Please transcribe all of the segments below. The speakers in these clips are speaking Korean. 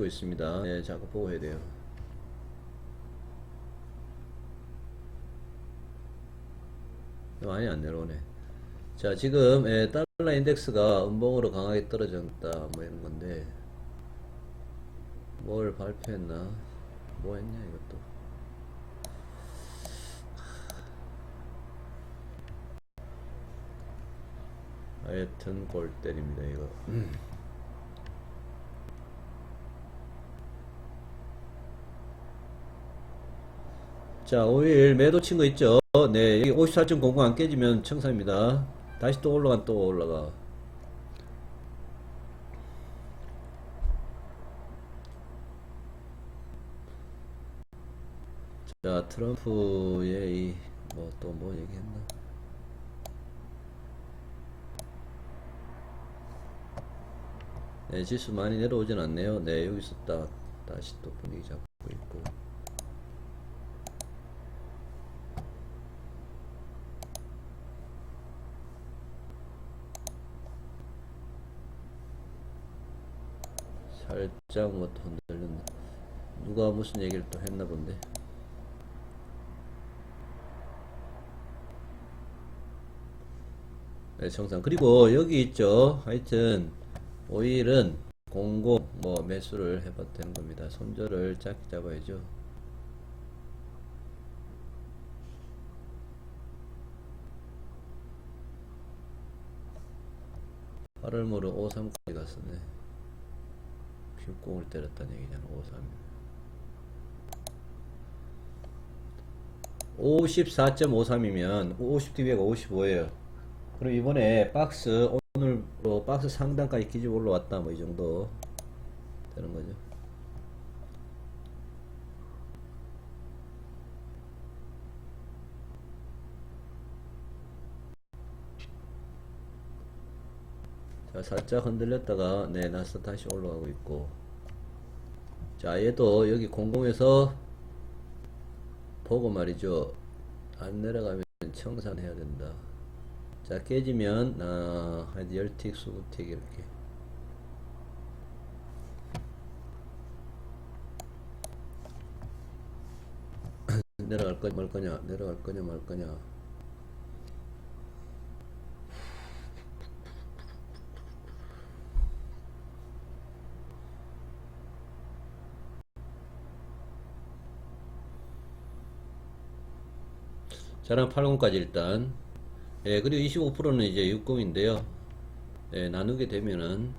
주고 있습니다. 네, 자꾸 보고 해야 돼요. 많이 안 내려오네. 자, 지금 예, 달러 인덱스가 음봉으로 강하게 떨어졌다 뭐 이런 건데 뭘 발표했나? 뭐 했냐 이것도. 하여튼 골 때립니다 이거. 자, 5일 매도 친 거 있죠? 네, 여기 54.00안 깨지면 청사입니다. 다시 또 올라가, 또 올라가. 자, 트럼프의 이, 뭐, 또뭐 얘기했나? 네, 지수 많이 내려오진 않네요. 네, 여기서 딱, 다시 또 분위기 잡고. 살짝 뭐또 흔들렸나 누가 무슨 얘기를 또 했나 본데. 네 정상. 그리고 여기 있죠. 하여튼 5일은 00뭐 매수를 해봐도 되는 겁니다. 손절을 짧게 잡아야죠. 팔월 모르 53까지 갔었네 흉공을 때렸다는 얘기잖아 53 54.53이면 50 뒤에가 55예요. 그럼 이번에 박스 오늘 뭐 박스 상단까지 기집 올라왔다 뭐 이 정도 되는 거죠 살짝 흔들렸다가 네 나서 다시 올라가고 있고. 자 얘도 여기 공공에서 보고 말이죠. 안 내려가면 청산해야 된다. 자 깨지면 아, 한 10틱 20틱 이렇게. 내려갈 거냐 말 거냐 내려갈 거냐 말 거냐 자랑 80까지 일단. 예 그리고 25%는 이제 60인데요. 예 나누게 되면은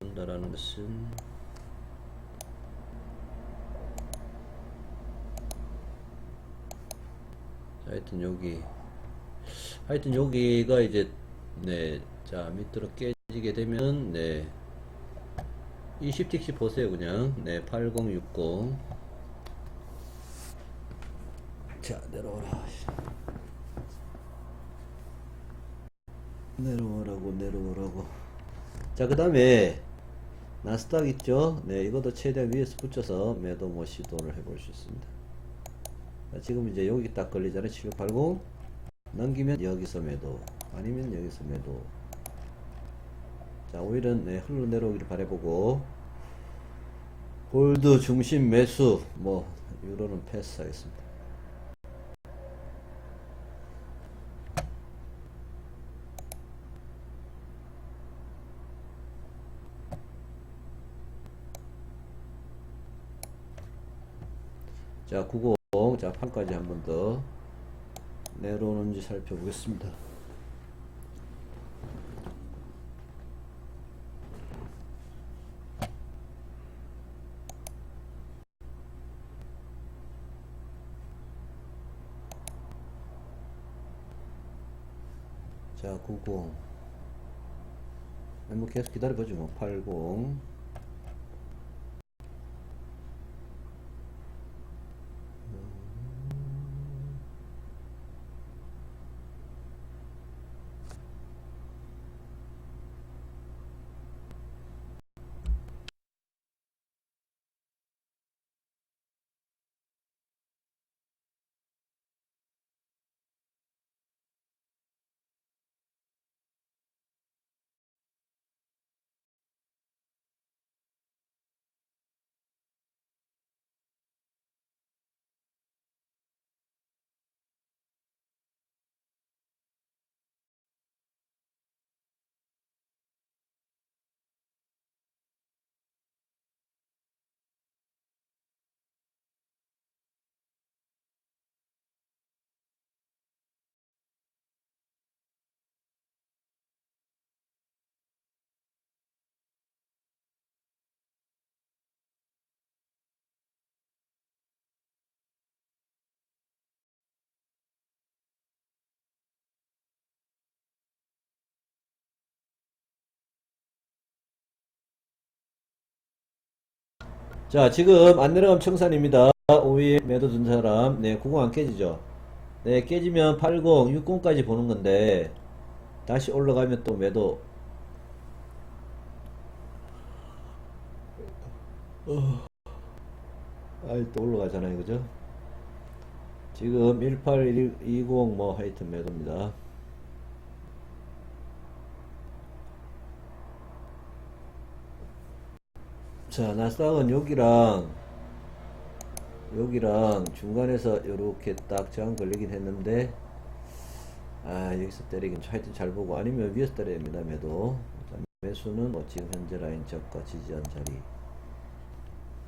나눈다라는 것은 자, 하여튼 여기 하여튼 여기가 이제 네자 밑으로 깨지게 되면 네. 20 틱씩 보세요 그냥. 네 8060. 자 내려오라. 내려오라고 내려오라고. 자그 다음에 나스닥 있죠? 네 이것도 최대한 위에서 붙여서 매도 뭐 시도를 해볼 수 있습니다. 자, 지금 이제 여기 딱 걸리잖아요. 7680 넘기면 여기서 매도 아니면 여기서 매도. 자 오일은 네, 흘러내려오기를 바라보고. 골드 중심 매수 뭐 유로는 패스하겠습니다 자, 90. 자, 판까지 한 번 더 내려오는지 살펴보겠습니다. 자, 90. 뭐 계속 기다려보죠. 뭐, 80. 자, 지금 안 내려가면 청산입니다. 5일 매도 든 사람. 네, 90 안 깨지죠? 네, 깨지면 80, 60까지 보는 건데, 다시 올라가면 또 매도. 어. 아이, 또 올라가잖아요. 그죠? 지금 1820 뭐 하여튼 매도입니다. 자, 나스닥은 여기랑 여기랑 중간에서 이렇게 딱 저항 걸리긴 했는데 아 여기서 때리긴 하여튼 잘 보고 아니면 위에서 때려야 됩니다 매도. 자, 매수는 뭐 지금 현재 라인 저가 지지한 자리.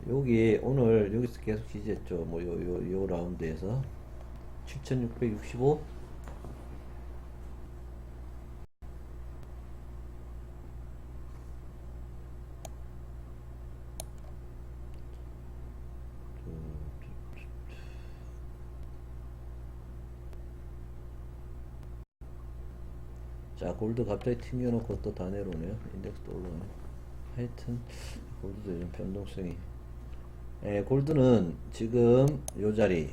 여기 오늘 여기서 계속 지지했죠. 뭐 요 요 요 라운드에서. 7665 자 골드 갑자기 튕겨놓고 또 다 내려오네요. 인덱스도 올라오네 하여튼 골드도 요즘 변동성이. 예, 골드는 지금 요 자리.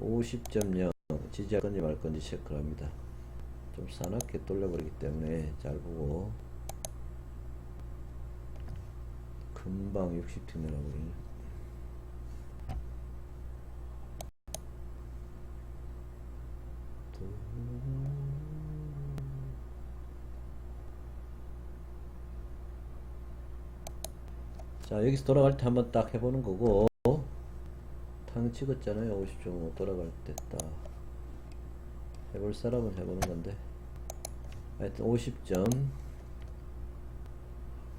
50.0 지지할 건지 말 건지 체크를 합니다. 좀 사납게 돌려버리기 때문에 잘 보고. 금방 60팅 내려버리네 자 여기서 돌아갈 때 한번 딱 해보는 거고. 탕 찍었잖아요. 50.5 돌아갈 때 딱 해볼 사람은 해보는 건데. 하여튼 50점.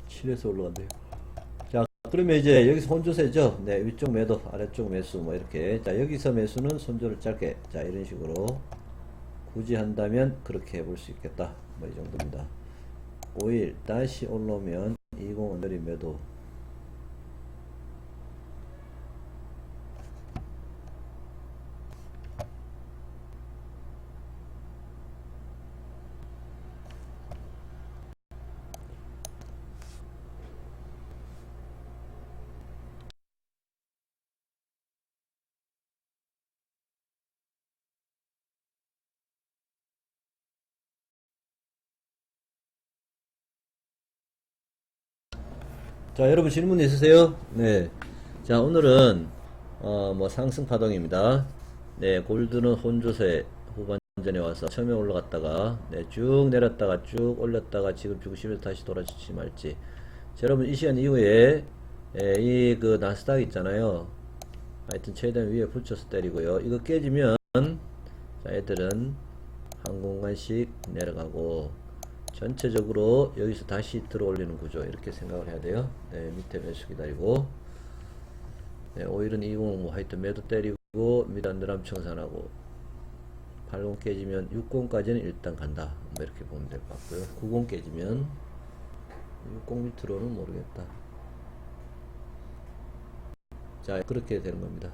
7에서 올라간대요. 자 그러면 이제 여기서 혼조세죠? 네 위쪽 매도 아래쪽 매수 뭐 이렇게. 자 여기서 매수는 손절을 짧게. 자 이런 식으로 굳이 한다면 그렇게 해볼 수 있겠다. 뭐 이 정도입니다. 5일 다시 올라오면 20 원짜리 매도 자, 여러분 질문 있으세요? 네. 자, 오늘은, 어, 뭐 상승 파동입니다. 네, 골드는 혼조세 후반전에 와서 처음에 올라갔다가, 네, 쭉 내렸다가 쭉 올렸다가 지금 중심에서 다시 돌아질지 말지. 자, 여러분 이 시간 이후에, 예, 이그 나스닥 있잖아요. 하여튼 최대한 위에 붙여서 때리고요. 이거 깨지면, 자, 애들은 한 공간씩 내려가고, 전체적으로 여기서 다시 들어 올리는 구조 이렇게 생각을 해야 돼요. 네 밑에 매수 기다리고. 네 오일은 20뭐 하여튼 매도 때리고 미단 드람 청산하고 80 깨지면 60까지는 일단 간다. 뭐 이렇게 보면 될 것 같고요. 90 깨지면 60 밑으로는 모르겠다. 자 그렇게 되는 겁니다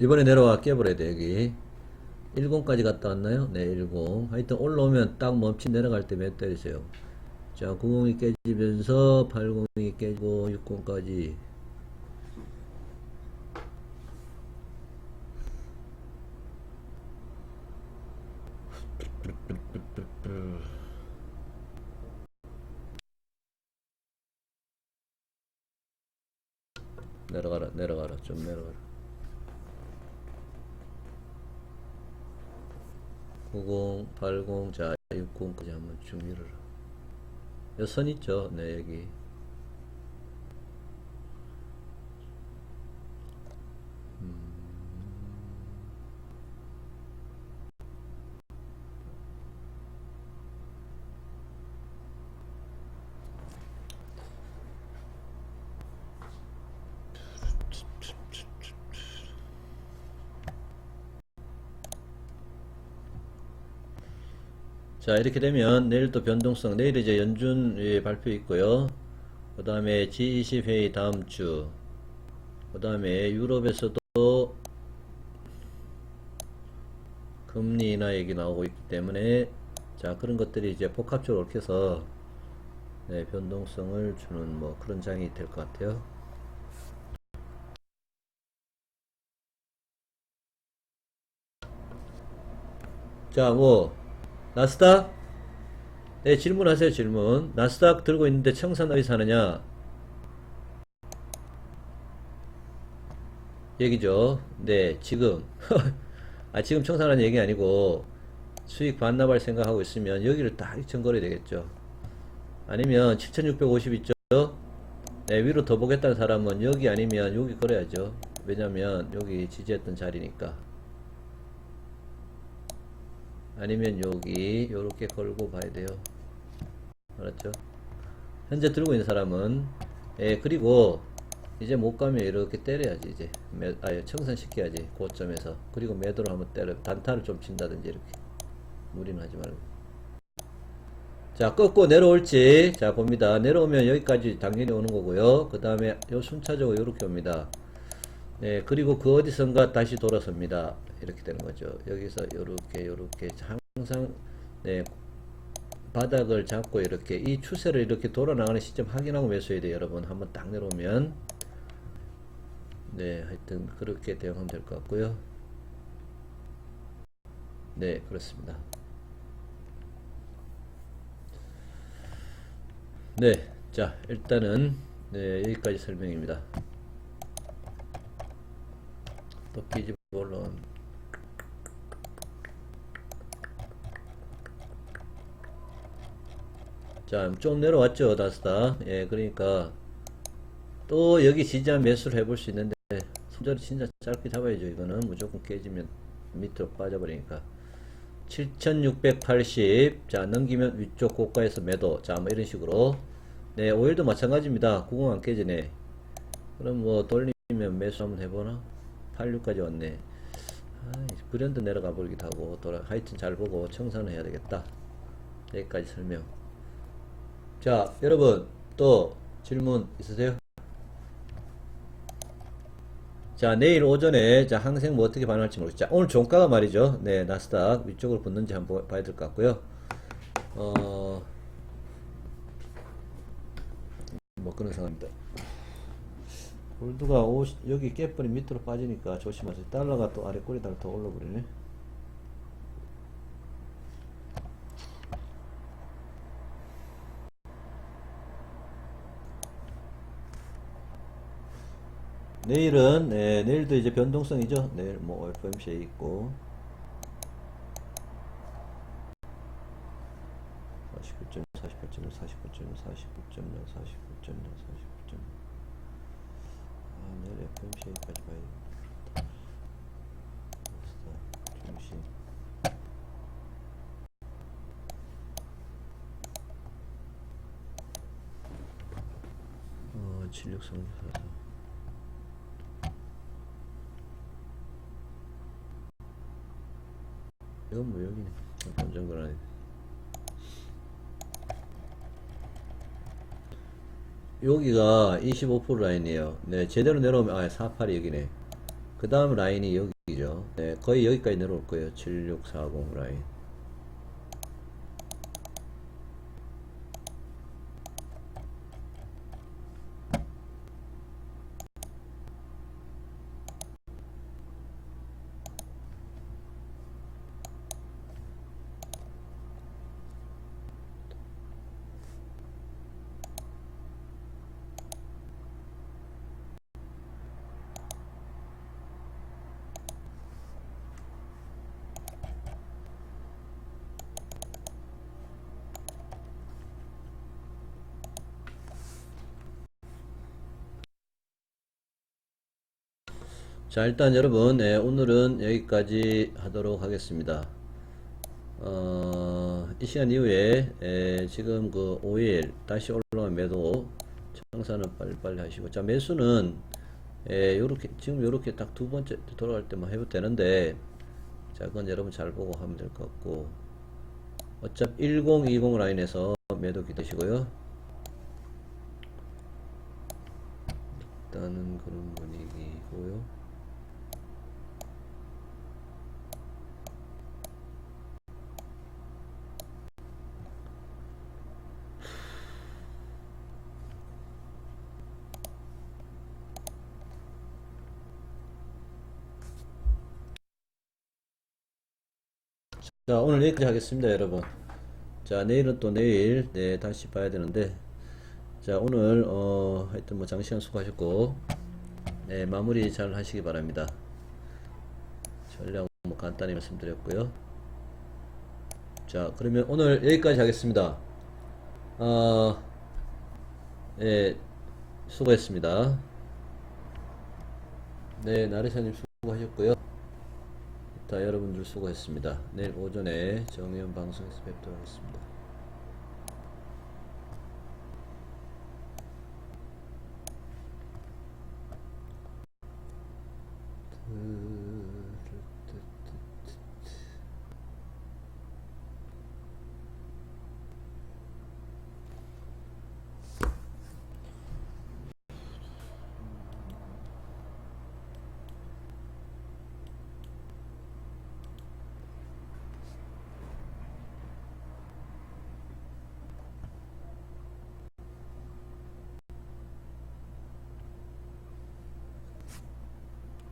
이번에 내려와 깨버려야 돼 여기. 10까지 갔다 왔나요? 네 10. 하여튼 올라오면 딱 멈치 내려갈 때 몇 때리세요? 자 90이 깨지면서 80이 깨지고 60까지. 내려가라 내려가라. 좀 내려가라 90, 80, 자 60까지 한번 쭉 밀어라. 여선 있죠? 네 여기. 자 이렇게 되면 내일 또 변동성 내일 이제 연준 예, 발표 있고요 그 다음에 G20 회의 다음 주그 다음에 유럽에서도 금리 인하 얘기 나오고 있기 때문에 자 그런 것들이 이제 복합적으로 켜서 네, 변동성을 주는 뭐 그런 장이 될 것 같아요. 자, 뭐 나스닥 네, 질문하세요, 질문. 나스닥 들고 있는데 청산 어디서 하느냐? 얘기죠. 네, 지금. 아, 지금 청산하는 얘기 아니고, 수익 반납할 생각하고 있으면 여기를 딱 전거래야 되겠죠. 아니면 7650 있죠? 네, 위로 더 보겠다는 사람은 여기 아니면 여기 걸어야죠. 왜냐면 여기 지지했던 자리니까. 아니면 여기 요렇게 걸고 봐야 돼요. 알았죠? 현재 들고 있는 사람은 예 그리고 이제 못 가면 이렇게 때려야지 이제. 매, 아 청산시켜야지 고점에서. 그리고 매도를 한번 때려 단타를 좀 친다든지 이렇게. 무리는 하지 말고. 자 꺾고 내려올지. 자 봅니다. 내려오면 여기까지 당연히 오는 거고요. 그 다음에 요 순차적으로 이렇게 옵니다 네, 그리고 그 어디선가 다시 돌아섭니다. 이렇게 되는 거죠. 여기서 요렇게 요렇게 항상 네, 바닥을 잡고 이렇게 이 추세를 이렇게 돌아나가는 시점 확인하고 매수해야 돼요. 여러분 한번 딱 내려오면 네, 하여튼 그렇게 대응하면 될 것 같고요. 네, 그렇습니다. 네, 자 일단은 네, 여기까지 설명입니다. 또 뒤집어 올라온 자, 좀 내려왔죠, 다스다. 예, 그러니까 또 여기 지지한 매수를 해볼 수 있는데 손절이 진짜 짧게 잡아야죠. 이거는 무조건 깨지면 밑으로 빠져버리니까 7680. 자, 넘기면 위쪽 고가에서 매도. 자, 뭐 이런 식으로. 네, 오일도 마찬가지입니다. 구공 안 깨지네. 그럼 뭐 돌리면 매수 한번 해보나? 86까지 왔네. 아, 브랜드 내려가 버리기도 하고, 돌아, 하여튼 잘 보고 청산을 해야 되겠다. 여기까지 설명. 자, 여러분, 또 질문 있으세요? 자, 내일 오전에, 자, 항생 뭐 어떻게 반응할지 모르겠죠. 자, 오늘 종가가 말이죠. 네, 나스닥 위쪽으로 붙는지 한번 봐야 될 것 같고요. 어, 뭐 그런 상황입니다. 골드가 50, 여기 깨버린 밑으로 빠지니까 조심하세요. 달러가 또 아래 꼬리다가 더 올라버리네. 내일은 네, 내일도 이제 변동성이죠. 내일 뭐 FMC에 있고 49 점, 48점, 49점, 49점, 49점, 49점. 아, 내일 FMC까지 봐야 돼. 중심. 어, 7634. 이건 뭐 여기네. 완전 거라네. 여기가 25% 라인이에요. 네, 제대로 내려오면, 아, 48이 여기네. 그 다음 라인이 여기죠. 네, 거의 여기까지 내려올 거예요. 7640 라인. 자, 일단 여러분, 네, 오늘은 여기까지 하도록 하겠습니다. 어, 이 시간 이후에, 에, 지금 그 5일 다시 올라온 매도 청산은 빨리빨리 하시고, 자, 매수는, 에, 요렇게, 지금 요렇게 딱 두 번째 돌아갈 때만 해도 되는데, 자, 그건 여러분 잘 보고 하면 될 것 같고, 어차피 1020 라인에서 매도 기대시고요. 있다는 그런 분위기고요. 자, 오늘 여기까지 하겠습니다, 여러분. 자, 내일은 또 내일, 네, 다시 봐야 되는데, 자, 오늘, 어, 하여튼 뭐 장시간 수고하셨고, 네, 마무리 잘 하시기 바랍니다. 전략 뭐 간단히 말씀드렸고요. 자, 그러면 오늘 여기까지 하겠습니다. 어, 예, 수고했습니다. 네, 나리사님 수고하셨고요. 다 여러분들 수고했습니다. 내일 오전에 정의원 방송에서 뵙도록 하겠습니다.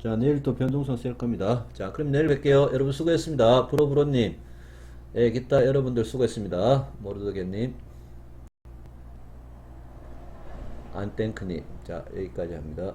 자, 내일 또 변동성 쓸 겁니다. 자, 그럼 내일 뵐게요. 여러분 수고했습니다. 브로브로님. 예, 기타 여러분들 수고했습니다. 모르드게님. 안땡크님. 자, 여기까지 합니다.